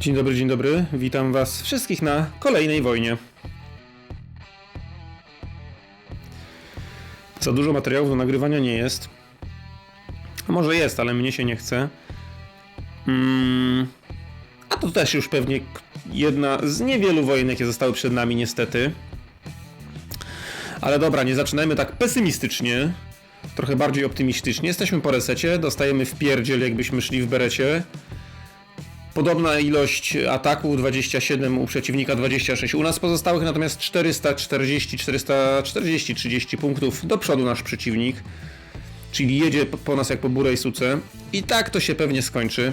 Dzień dobry, dzień dobry. Witam Was wszystkich na kolejnej wojnie. Za dużo materiałów do nagrywania nie jest. Może jest, ale mnie się nie chce. Mm, a to też już pewnie jedna z niewielu wojen, jakie zostały przed nami, niestety. Ale dobra, nie zaczynajmy tak pesymistycznie. Trochę bardziej optymistycznie. Jesteśmy po resecie, dostajemy w pierdziel, jakbyśmy szli w berecie. Podobna ilość ataku 27 u przeciwnika 26 u nas pozostałych, natomiast 440, 440, 30 punktów do przodu nasz przeciwnik. Czyli jedzie po- nas jak po burej suce. I tak to się pewnie skończy.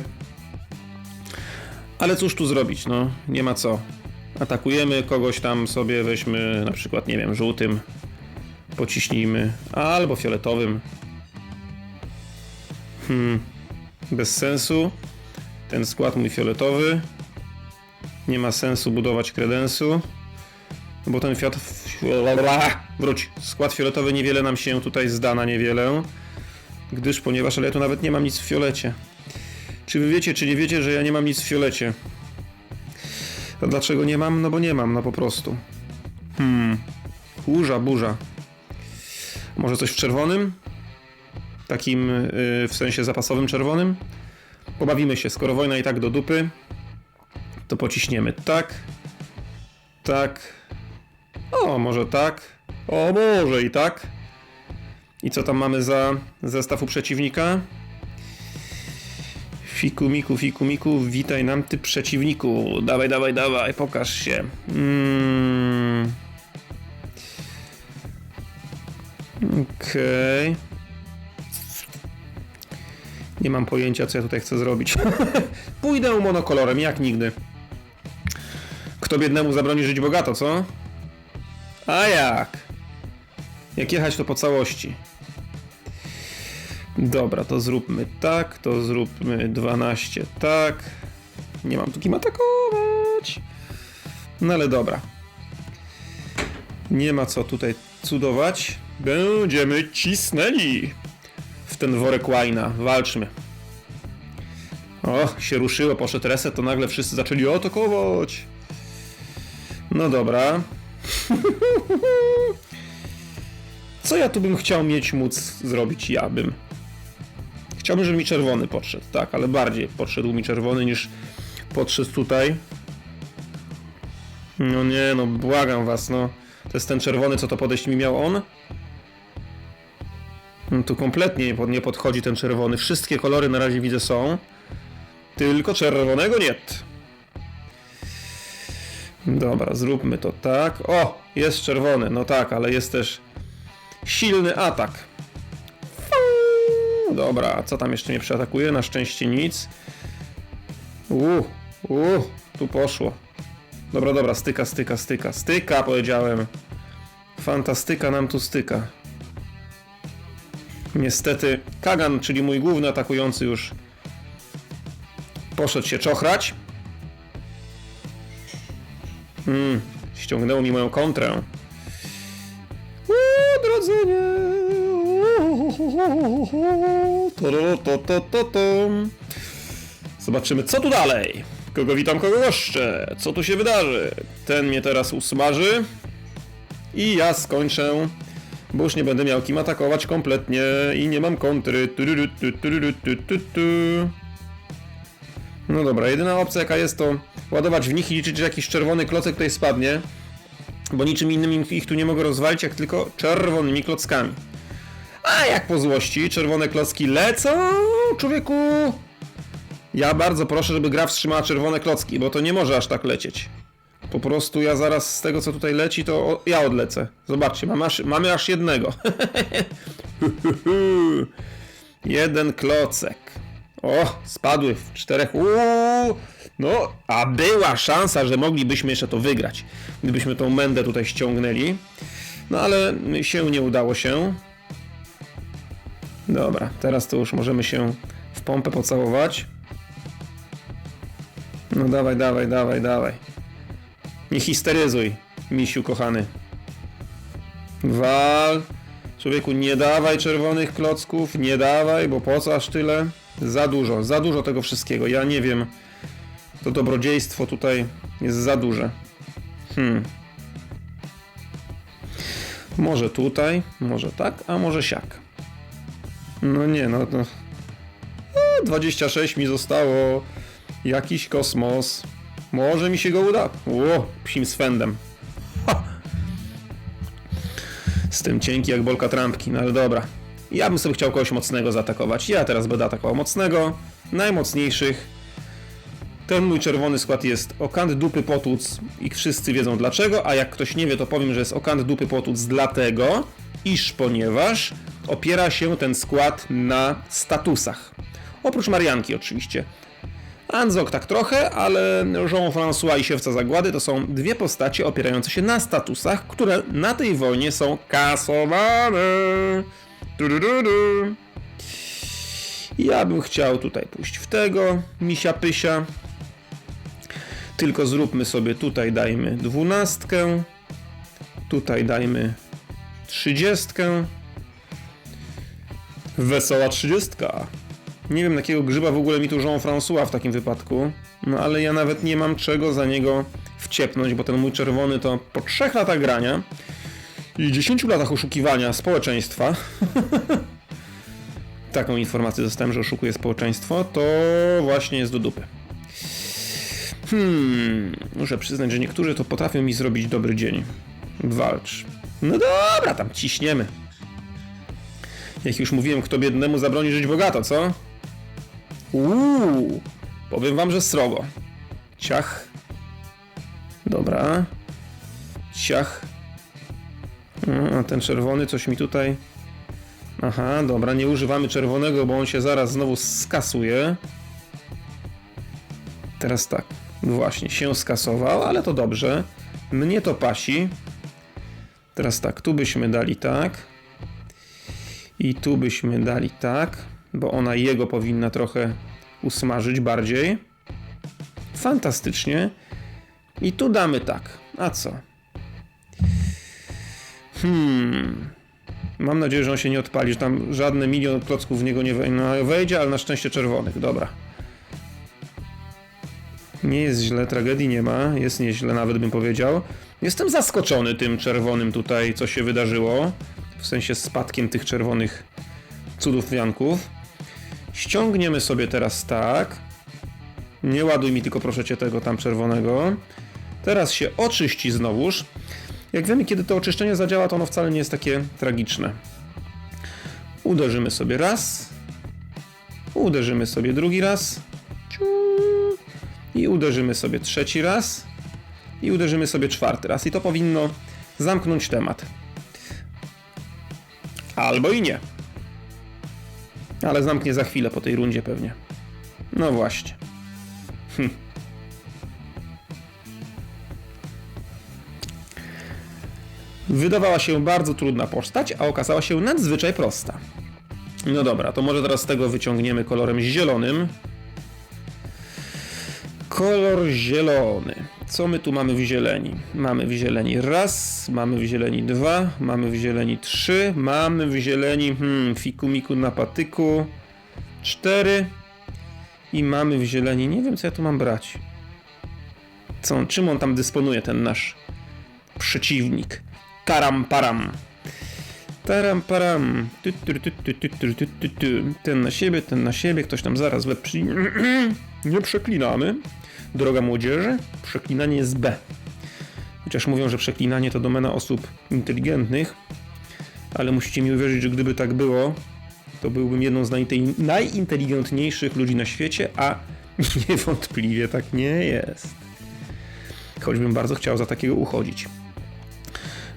Ale cóż tu zrobić, no nie ma co. Atakujemy kogoś tam sobie, weźmy na przykład, nie wiem, żółtym, pociśnijmy, albo fioletowym. Hmm, bez sensu ten skład mój fioletowy. Nie ma sensu budować kredensu, bo ten fiat... Wróć. Skład fioletowy niewiele nam się tutaj zda na niewiele, gdyż, ponieważ, ale ja tu nawet nie mam nic w fiolecie. Czy wy wiecie, czy nie wiecie, że ja nie mam nic w fiolecie? A dlaczego nie mam? No bo nie mam, no po prostu. Hmm. Burza, burza. Może coś w czerwonym? Takim yy, w sensie zapasowym czerwonym? Pobawimy się, skoro wojna i tak do dupy, to pociśniemy tak, tak, o może tak, o może i tak. I co tam mamy za zestaw u przeciwnika? Fiku miku, fiku miku, witaj nam ty przeciwniku. Dawaj, dawaj, dawaj, pokaż się. Mm. Okej. Nie mam pojęcia, co ja tutaj chcę zrobić. Pójdę monokolorem, jak nigdy. Kto biednemu zabroni żyć bogato, co? A jak? Jak jechać, to po całości. Dobra, to zróbmy tak, to zróbmy 12 tak. Nie mam tu kim atakować. No ale dobra. Nie ma co tutaj cudować. Będziemy cisnęli ten worek łajna. Walczmy. O, się ruszyło, poszedł reset, to nagle wszyscy zaczęli atakować. No dobra. Co ja tu bym chciał mieć móc zrobić? Ja bym. Chciałbym, żeby mi czerwony podszedł, tak, ale bardziej podszedł mi czerwony niż podszedł tutaj. No nie, no błagam was, no. To jest ten czerwony, co to podejść mi miał on? No tu kompletnie nie pod- nie podchodzi ten czerwony. Wszystkie kolory na razie widzę są. Tylko czerwonego nie. Dobra, zróbmy to tak. O, jest czerwony. No tak, ale jest też silny atak. Dobra, co tam jeszcze mnie przeatakuje? Na szczęście nic. Uuu, uuu, tu poszło. Dobra, dobra, styka, styka, styka. Styka, powiedziałem. Fantastyka nam tu styka. Niestety Kagan, czyli mój główny atakujący już poszedł się czochrać. Hmm, ściągnęło mi moją kontrę. Odrodzenie. To, to, to, to. Zobaczymy, co tu dalej. Kogo witam, kogo goszczę. Co tu się wydarzy? Ten mnie teraz usmaży. I ja skończę bo już nie będę miał kim atakować kompletnie i nie mam kontry. No dobra, jedyna opcja jaka jest to ładować w nich i liczyć, że jakiś czerwony klocek tutaj spadnie, bo niczym innym ich tu nie mogę rozwalić, jak tylko czerwonymi klockami. A jak po złości, czerwone klocki lecą, człowieku! Ja bardzo proszę, żeby gra wstrzymała czerwone klocki, bo to nie może aż tak lecieć. Po prostu ja zaraz z tego, co tutaj leci, to ja odlecę. Zobaczcie, mamy aż, mamy aż jednego. Jeden klocek. O, spadły w czterech. Uuu, no, a była szansa, że moglibyśmy jeszcze to wygrać. Gdybyśmy tą mędę tutaj ściągnęli. No ale się nie udało się. Dobra, teraz to już możemy się w pompę pocałować. No dawaj, dawaj, dawaj, dawaj. Nie histeryzuj, misiu kochany. Wal. Człowieku, nie dawaj czerwonych klocków, nie dawaj, bo po co aż tyle? Za dużo, za dużo tego wszystkiego. Ja nie wiem. To dobrodziejstwo tutaj jest za duże. Hmm. Może tutaj, może tak, a może siak. No nie, no to... E, 26 mi zostało. Jakiś kosmos. Może mi się go uda. Ło, psim swędem. Ha! Z tym cienki jak bolka trampki, no ale dobra. Ja bym sobie chciał kogoś mocnego zaatakować. Ja teraz będę atakował mocnego, najmocniejszych. Ten mój czerwony skład jest okant dupy potłuc i wszyscy wiedzą dlaczego, a jak ktoś nie wie, to powiem, że jest okant dupy potłuc dlatego, iż ponieważ opiera się ten skład na statusach. Oprócz Marianki oczywiście. Anzok tak trochę, ale Jean-François i Siewca Zagłady to są dwie postacie opierające się na statusach, które na tej wojnie są kasowane. Du-du-du-du. Ja bym chciał tutaj pójść w tego misia pysia. Tylko zróbmy sobie tutaj dajmy dwunastkę. Tutaj dajmy trzydziestkę. Wesoła trzydziestka. Nie wiem, jakiego grzyba w ogóle mi tu Jean-François w takim wypadku. No ale ja nawet nie mam czego za niego wciepnąć, bo ten mój czerwony to po trzech latach grania i 10 latach oszukiwania społeczeństwa. Taką informację dostałem, że oszukuje społeczeństwo, to właśnie jest do dupy. Hmm, muszę przyznać, że niektórzy to potrafią mi zrobić dobry dzień. Walcz. No dobra, tam ciśniemy. Jak już mówiłem, kto biednemu zabroni żyć bogato, co? Uuu, powiem wam, że srogo. Ciach. Dobra. Ciach. A ten czerwony coś mi tutaj... Aha, dobra, nie używamy czerwonego, bo on się zaraz znowu skasuje. Teraz tak, właśnie, się skasował, ale to dobrze. Mnie to pasi. Teraz tak, tu byśmy dali tak. I tu byśmy dali tak, bo ona jego powinna trochę usmażyć bardziej. Fantastycznie. I tu damy tak. A co? Hmm. Mam nadzieję, że on się nie odpali, że tam żadne milion klocków w niego nie no, wejdzie, ale na szczęście czerwonych. Dobra. Nie jest źle, tragedii nie ma, jest nieźle nawet bym powiedział. Jestem zaskoczony tym czerwonym tutaj, co się wydarzyło. W sensie spadkiem tych czerwonych cudów wianków. Ściągniemy sobie teraz tak. Nie ładuj mi tylko proszę cię tego tam czerwonego. Teraz się oczyści znowuż. Jak wiemy, kiedy to oczyszczenie zadziała, to ono wcale nie jest takie tragiczne. Uderzymy sobie raz. Uderzymy sobie drugi raz. I uderzymy sobie trzeci raz. I uderzymy sobie czwarty raz. I to powinno zamknąć temat. Albo i nie. Ale zamknie za chwilę po tej rundzie pewnie. No właśnie. Hm. Wydawała się bardzo trudna postać, a okazała się nadzwyczaj prosta. No dobra, to może teraz z tego wyciągniemy kolorem zielonym. Kolor zielony. Co my tu mamy w zieleni? Mamy w zieleni raz, mamy w zieleni dwa, mamy w zieleni trzy, mamy w zieleni hmm, fiku miku na patyku cztery i mamy w zieleni, nie wiem co ja tu mam brać. Co, czym on tam dysponuje, ten nasz przeciwnik? Taram param. Taram param. Ten na siebie, ten na siebie, ktoś tam zaraz lepszy. Nie przeklinamy. Droga młodzieży, przeklinanie jest B. Chociaż mówią, że przeklinanie to domena osób inteligentnych, ale musicie mi uwierzyć, że gdyby tak było, to byłbym jedną z najinteligentniejszych ludzi na świecie, a niewątpliwie tak nie jest. Choćbym bardzo chciał za takiego uchodzić.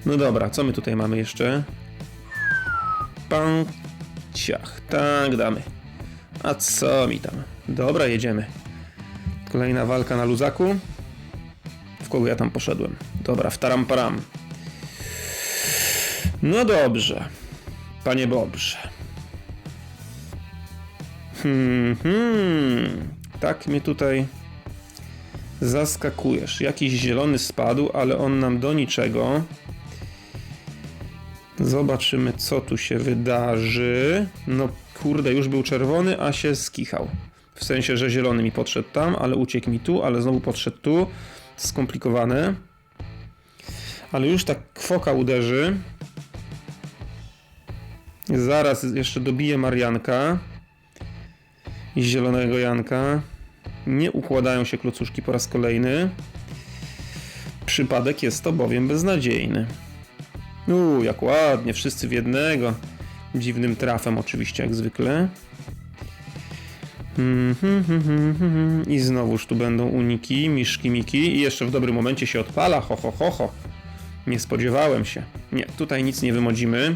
No dobra, co my tutaj mamy jeszcze? Pan ciach, tak damy. A co mi tam? Dobra, jedziemy. Kolejna walka na luzaku. W kogo ja tam poszedłem? Dobra, w taram param. No dobrze. Panie Bobrze. Hmm, hmm. Tak mnie tutaj zaskakujesz. Jakiś zielony spadł, ale on nam do niczego. Zobaczymy, co tu się wydarzy. No kurde, już był czerwony, a się skichał. W sensie, że zielony mi podszedł tam, ale uciekł mi tu, ale znowu podszedł tu. Skomplikowane. Ale już tak kwoka uderzy. Zaraz jeszcze dobije Marianka. I zielonego Janka. Nie układają się klocuszki po raz kolejny. Przypadek jest to bowiem beznadziejny. Uuu, jak ładnie, wszyscy w jednego. Dziwnym trafem oczywiście, jak zwykle. Mhm, mhm, mhm. I znowuż tu będą uniki, miszki, miki i jeszcze w dobrym momencie się odpala, ho, ho, ho, ho. Nie spodziewałem się. Nie, tutaj nic nie wymodzimy.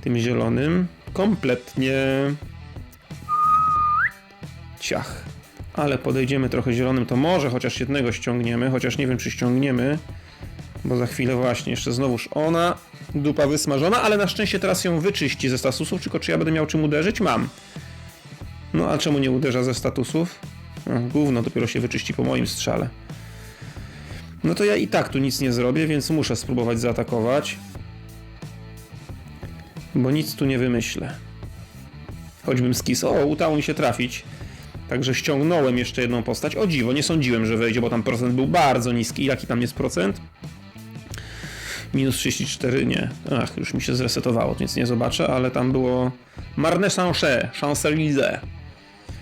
Tym zielonym. Kompletnie. Ciach. Ale podejdziemy trochę zielonym, to może chociaż jednego ściągniemy, chociaż nie wiem czy ściągniemy. Bo za chwilę właśnie jeszcze znowuż ona, dupa wysmażona, ale na szczęście teraz ją wyczyści ze statusów, tylko czy ja będę miał czym uderzyć? Mam. No a czemu nie uderza ze statusów? No, gówno dopiero się wyczyści po moim strzale. No to ja i tak tu nic nie zrobię, więc muszę spróbować zaatakować. Bo nic tu nie wymyślę. Choćbym skis. O, udało mi się trafić. Także ściągnąłem jeszcze jedną postać. O dziwo, nie sądziłem, że wejdzie, bo tam procent był bardzo niski. Jaki tam jest procent? Minus 34, nie. Ach, już mi się zresetowało, więc nie zobaczę, ale tam było Marne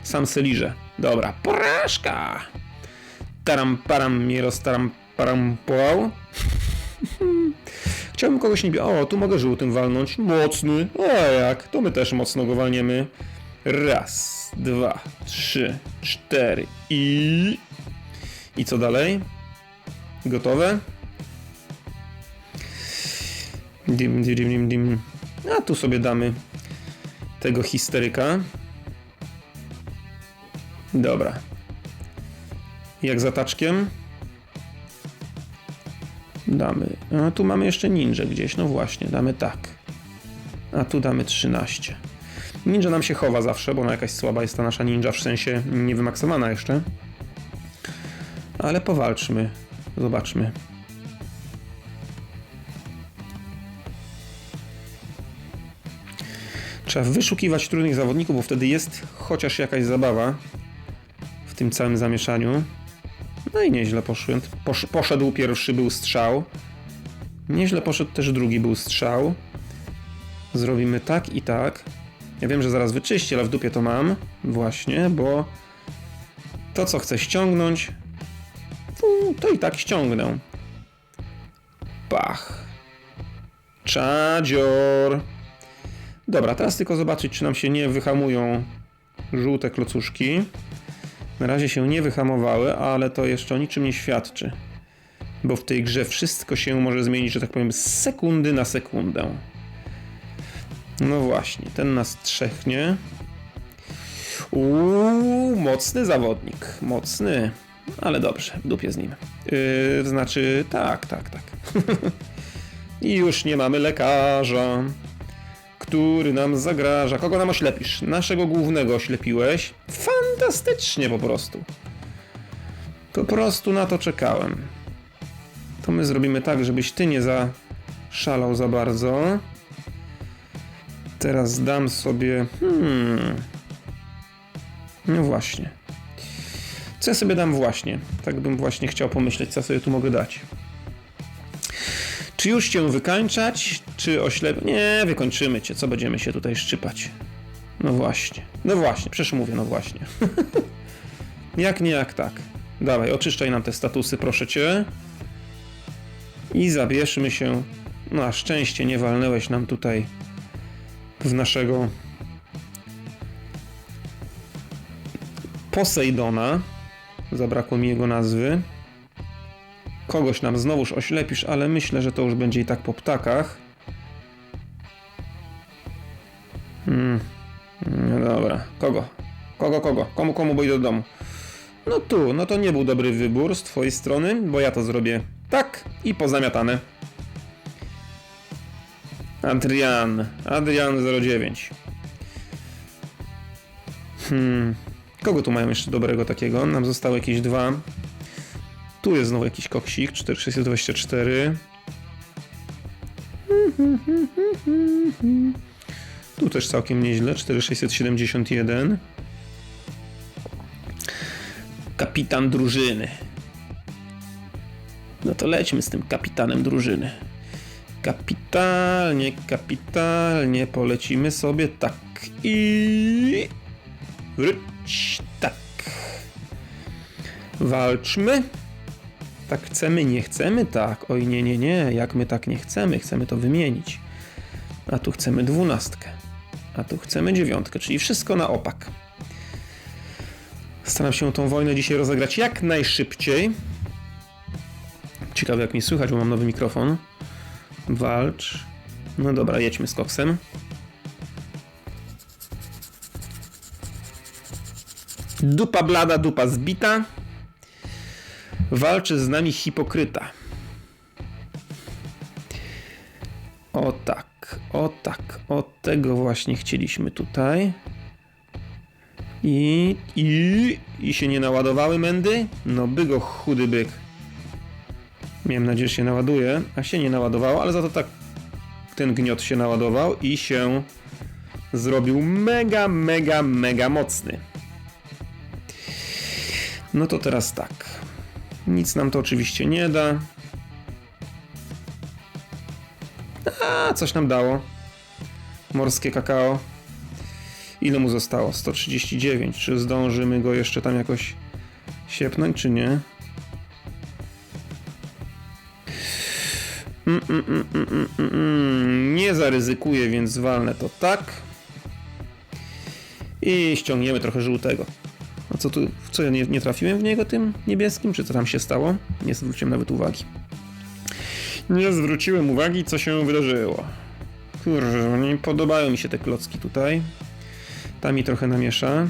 Sanche, Champs-Élysées. Samselirze. Dobra, porażka! Taram param mnie roztaram param połał. Chciałbym kogoś nie... O, tu mogę żółtym walnąć. Mocny. O, jak? To my też mocno go walniemy. Raz, dwa, trzy, cztery i... I co dalej? Gotowe? Dim, dim, dim, dim. A tu sobie damy tego histeryka. Dobra. Jak za taczkiem? Damy. A tu mamy jeszcze ninja gdzieś. No właśnie, damy tak. A tu damy 13. Ninja nam się chowa zawsze, bo ona jakaś słaba jest ta nasza ninja, w sensie niewymaksowana jeszcze. Ale powalczmy. Zobaczmy. Trzeba wyszukiwać trudnych zawodników, bo wtedy jest chociaż jakaś zabawa tym całym zamieszaniu. No i nieźle poszedł. Posz, poszedł pierwszy, był strzał. Nieźle poszedł też drugi, był strzał. Zrobimy tak i tak. Ja wiem, że zaraz wyczyści, ale w dupie to mam. Właśnie, bo to, co chcę ściągnąć, to i tak ściągnę. Pach. Czadzior. Dobra, teraz tylko zobaczyć, czy nam się nie wyhamują żółte klocuszki. Na razie się nie wyhamowały, ale to jeszcze o niczym nie świadczy. Bo w tej grze wszystko się może zmienić, że tak powiem, z sekundy na sekundę. No właśnie, ten nas trzechnie. Uuu, mocny zawodnik. Mocny. Ale dobrze, w dupie z nim. Yy, znaczy, tak, tak, tak. I już nie mamy lekarza, który nam zagraża. Kogo nam oślepisz? Naszego głównego oślepiłeś. Fantastycznie po prostu. Po prostu na to czekałem. To my zrobimy tak, żebyś ty nie zaszalał za bardzo. Teraz dam sobie. Hmm. No właśnie. Co ja sobie dam właśnie? Tak bym właśnie chciał pomyśleć, co sobie tu mogę dać. Czy już cię wykańczać, czy oślep... Nie, wykończymy cię. Co będziemy się tutaj szczypać? No właśnie. No właśnie, przecież mówię, no właśnie. jak nie, jak tak. Dawaj, oczyszczaj nam te statusy, proszę cię. I zabierzmy się. No, a szczęście nie walnęłeś nam tutaj w naszego Posejdona. Zabrakło mi jego nazwy. Kogoś nam znowuż oślepisz, ale myślę, że to już będzie i tak po ptakach. Kogo, kogo? Komu, komu, bo idę do domu. No tu, no to nie był dobry wybór z twojej strony, bo ja to zrobię tak i pozamiatane. Adrian. Adrian 09. Hmm. Kogo tu mają jeszcze dobrego takiego? Nam zostały jakieś dwa. Tu jest znowu jakiś koksik. 4624. Tu też całkiem nieźle. 4671. Kapitan drużyny. No to lećmy z tym kapitanem drużyny. Kapitalnie, kapitalnie polecimy sobie tak i... Wróć, tak. Walczmy. Tak chcemy, nie chcemy, tak. Oj, nie, nie, nie. Jak my tak nie chcemy, chcemy to wymienić. A tu chcemy dwunastkę. A tu chcemy dziewiątkę, czyli wszystko na opak. Staram się tą wojnę dzisiaj rozegrać jak najszybciej. Ciekawe jak mi słychać, bo mam nowy mikrofon. Walcz. No dobra, jedźmy z koksem. Dupa blada, dupa zbita. Walczy z nami hipokryta. O tak, o tak, o tego właśnie chcieliśmy tutaj. I, i, i się nie naładowały mędy? No by go chudy byk. Miałem nadzieję, że się naładuje, a się nie naładowało, ale za to tak ten gniot się naładował i się zrobił mega, mega, mega mocny. No to teraz tak. Nic nam to oczywiście nie da. A, coś nam dało. Morskie kakao. Ile mu zostało? 139. Czy zdążymy go jeszcze tam jakoś siepnąć, czy nie? Mm, mm, mm, mm, mm, mm, mm. Nie zaryzykuję, więc walnę to tak. I ściągniemy trochę żółtego. A co tu, co ja nie, nie trafiłem w niego tym niebieskim? Czy co tam się stało? Nie zwróciłem nawet uwagi. Nie zwróciłem uwagi, co się wydarzyło. Kurczę, nie podobają mi się te klocki tutaj. Ta mi trochę namiesza.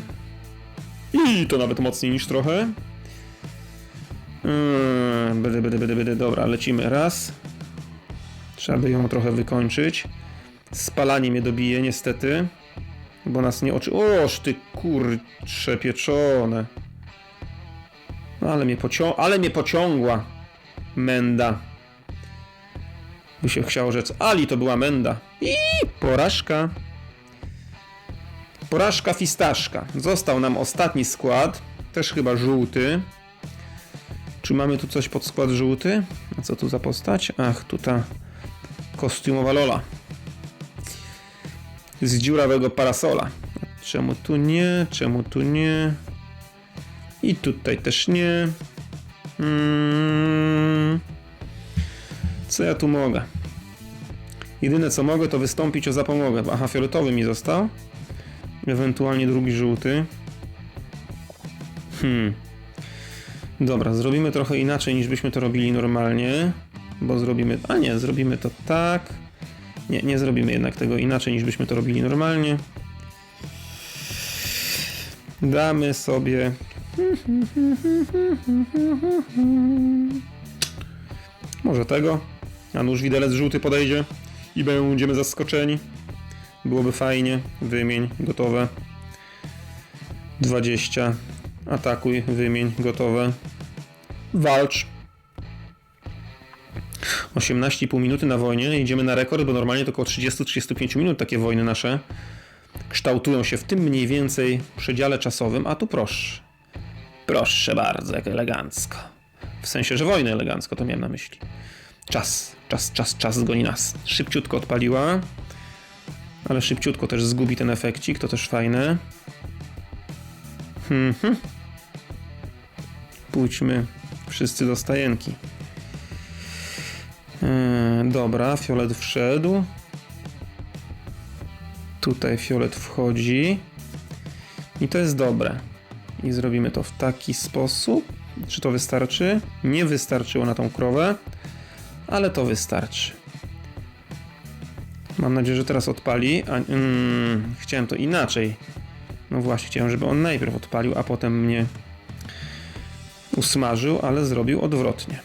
I to nawet mocniej niż trochę. Yy, Bedy, bedy, bedy, bedy. Dobra, lecimy raz. Trzeba by ją trochę wykończyć. Spalanie mnie dobije, niestety. Bo nas nie oczy... Oż ty kurcze pieczone. No, ale mnie, pocią... ale mnie pociągła. Menda. By się chciało rzec. Ali to była menda. I porażka. Porażka fistaszka. Został nam ostatni skład. Też chyba żółty. Czy mamy tu coś pod skład żółty? A co tu za postać? Ach, tu ta kostiumowa Lola. Z dziurawego parasola. Czemu tu nie? Czemu tu nie? I tutaj też nie. Mm. Co ja tu mogę? Jedyne co mogę to wystąpić o zapomogę. Aha, fioletowy mi został. Ewentualnie drugi żółty. Hmm. Dobra, zrobimy trochę inaczej niż byśmy to robili normalnie. Bo zrobimy. A nie, zrobimy to tak. Nie, nie zrobimy jednak tego inaczej niż byśmy to robili normalnie. Damy sobie. Może tego. A nóż widelec żółty podejdzie i będziemy zaskoczeni. Byłoby fajnie. Wymień, gotowe. 20. Atakuj, wymień, gotowe. Walcz. 18,5 minuty na wojnie. Idziemy na rekord, bo normalnie to około 30-35 minut takie wojny nasze kształtują się w tym mniej więcej przedziale czasowym, a tu proszę. Proszę bardzo, jak elegancko. W sensie, że wojnę elegancko, to miałem na myśli. Czas, czas, czas, czas zgoni nas. Szybciutko odpaliła, ale szybciutko też zgubi ten efekcik, to też fajne. Mhm. Pójdźmy wszyscy do stajenki. Yy, dobra, fiolet wszedł. Tutaj fiolet wchodzi. I to jest dobre. I zrobimy to w taki sposób. Czy to wystarczy? Nie wystarczyło na tą krowę, ale to wystarczy. Mam nadzieję, że teraz odpali. A, mm, chciałem to inaczej. No właśnie, chciałem, żeby on najpierw odpalił, a potem mnie usmażył, ale zrobił odwrotnie.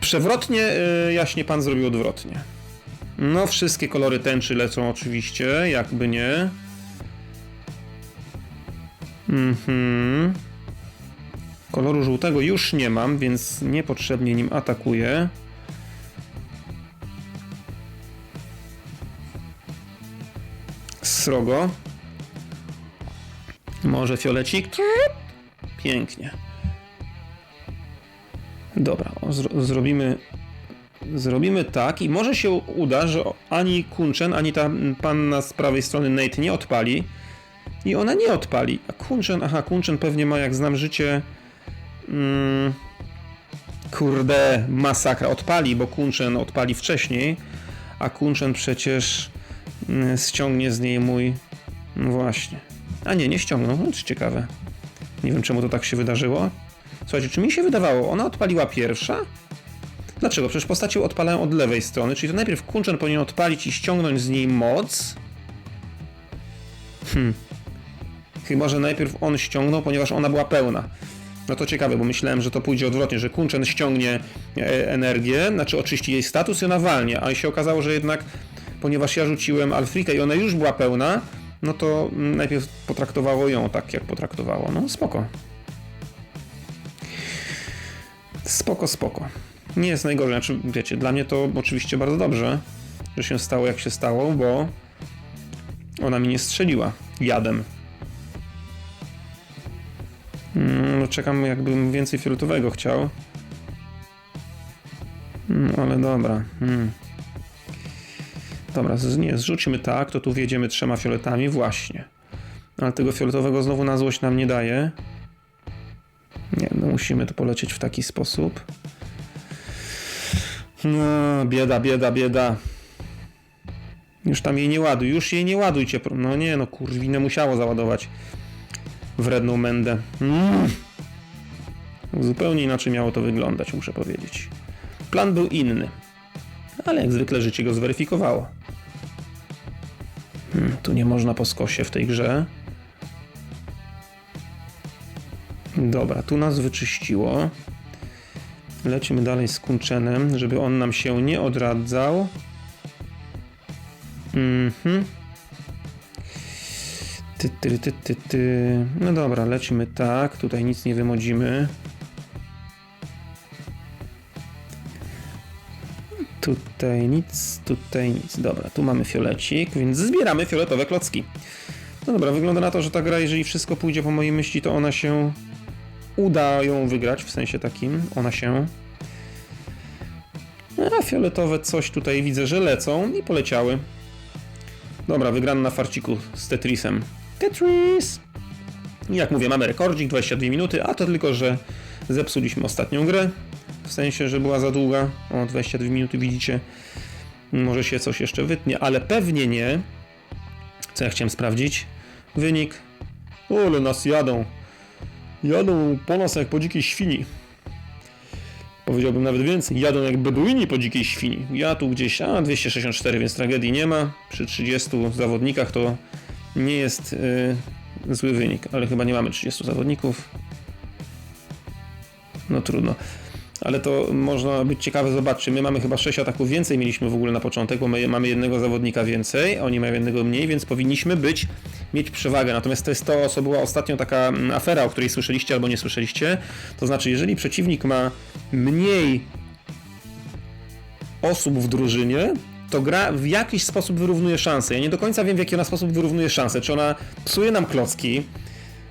Przewrotnie, y, jaśnie pan zrobił odwrotnie. No, wszystkie kolory tęczy lecą oczywiście, jakby nie. Mhm. Koloru żółtego już nie mam, więc niepotrzebnie nim atakuję. Srogo. Może fiolecik. pięknie. Dobra, zro, zrobimy Zrobimy tak i może się uda, że ani Kunchen, ani ta panna z prawej strony Nate nie odpali. I ona nie odpali. A Kunchen, aha, Kunchen pewnie ma, jak znam życie. Mm, kurde, masakra. Odpali, bo Kunchen odpali wcześniej. A Kunchen przecież ściągnie z niej mój. No właśnie. A nie, nie ściągnął. No, ciekawe. Nie wiem, czemu to tak się wydarzyło. Słuchajcie, czy mi się wydawało, ona odpaliła pierwsza? Dlaczego? Przecież postacie odpalają od lewej strony, czyli to najpierw Kunchen powinien odpalić i ściągnąć z niej moc. Hmm. Chyba, że najpierw on ściągnął, ponieważ ona była pełna. No to ciekawe, bo myślałem, że to pójdzie odwrotnie, że Kunchen ściągnie e, energię, znaczy oczyści jej status i ona walnie, a się okazało, że jednak, ponieważ ja rzuciłem Alfrika i ona już była pełna, no to najpierw potraktowało ją tak, jak potraktowało. No spoko. Spoko, spoko. Nie jest najgorzej, znaczy wiecie, dla mnie to oczywiście bardzo dobrze, że się stało jak się stało, bo ona mi nie strzeliła jadem. Mm, No czekam jakbym więcej fioletowego chciał. Mm, ale dobra. Mm. Dobra, nie, zrzućmy tak, to tu wjedziemy trzema fioletami, właśnie. Ale tego fioletowego znowu na złość nam nie daje. Nie, no musimy to polecieć w taki sposób. No, bieda, bieda, bieda. Już tam jej nie ładuj, już jej nie ładujcie. No nie, no kurwinę musiało załadować wredną mędę. Mm. Zupełnie inaczej miało to wyglądać, muszę powiedzieć. Plan był inny, ale jak zwykle życie go zweryfikowało. Hmm, tu nie można po skosie w tej grze. Dobra, tu nas wyczyściło. Lecimy dalej z Kunczenem, żeby on nam się nie odradzał. Mhm. Ty, ty, ty, ty, ty. No dobra, lecimy tak. Tutaj nic nie wymodzimy. Tutaj nic, tutaj nic. Dobra, tu mamy fiolecik, więc zbieramy fioletowe klocki. No dobra, wygląda na to, że ta gra, jeżeli wszystko pójdzie po mojej myśli, to ona się uda ją wygrać, w sensie takim, ona się. A fioletowe coś tutaj widzę, że lecą i poleciały. Dobra, wygrany na farciku z Tetrisem. Tetris! Jak mówię, mamy rekordzik, 22 minuty, a to tylko, że zepsuliśmy ostatnią grę. W sensie, że była za długa. O, 22 minuty widzicie. Może się coś jeszcze wytnie, ale pewnie nie. Co ja chciałem sprawdzić? Wynik. Ole, nas jadą. Jadą po nas jak po dzikiej świni. Powiedziałbym nawet więcej. Jadą jak beduini po dzikiej świni. Ja tu gdzieś, a 264, więc tragedii nie ma. Przy 30 zawodnikach to nie jest y, zły wynik, ale chyba nie mamy 30 zawodników. No trudno. Ale to można być ciekawe, zobaczcie, my mamy chyba 6 ataków więcej mieliśmy w ogóle na początek, bo my mamy jednego zawodnika więcej, oni mają jednego mniej, więc powinniśmy być, mieć przewagę. Natomiast to jest to, co była ostatnio taka afera, o której słyszeliście albo nie słyszeliście. To znaczy, jeżeli przeciwnik ma mniej osób w drużynie, to gra w jakiś sposób wyrównuje szanse. Ja nie do końca wiem, w jaki ona sposób wyrównuje szanse. Czy ona psuje nam klocki,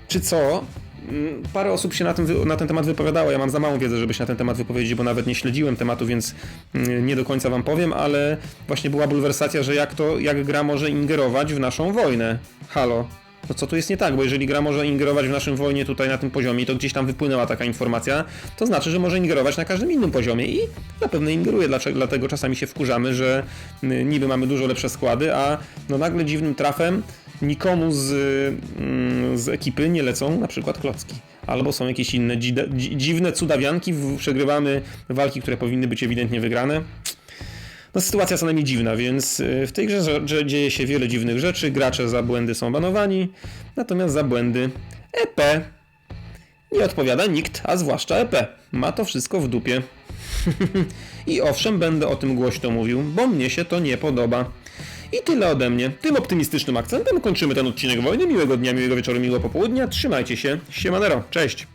czy co? Mm, Parę osób się na, tym, na ten temat wypowiadało. Ja mam za małą wiedzę, żeby się na ten temat wypowiedzieć, bo nawet nie śledziłem tematu, więc mm, nie do końca wam powiem, ale właśnie była bulwersacja, że jak to, jak gra może ingerować w naszą wojnę. Halo. No co tu jest nie tak, bo jeżeli gra może ingerować w naszym wojnie tutaj na tym poziomie, to gdzieś tam wypłynęła taka informacja, to znaczy, że może ingerować na każdym innym poziomie i zapewne ingeruje, dlaczego, dlatego czasami się wkurzamy, że y, niby mamy dużo lepsze składy, a no nagle dziwnym trafem nikomu z, mm, z ekipy nie lecą na przykład klocki. Albo są jakieś inne dziwne cudawianki, przegrywamy walki, które powinny być ewidentnie wygrane. No sytuacja co najmniej dziwna, więc y, w tej grze dzieje się wiele dziwnych rzeczy, gracze za błędy są banowani, natomiast za błędy EP nie odpowiada nikt, a zwłaszcza EP. Ma to wszystko w dupie. I owszem, będę o tym głośno mówił, bo mnie się to nie podoba. I tyle ode mnie. Tym optymistycznym akcentem kończymy ten odcinek wojny. Miłego dnia, miłego wieczoru, miłego popołudnia. Trzymajcie się. Siemanero. Cześć.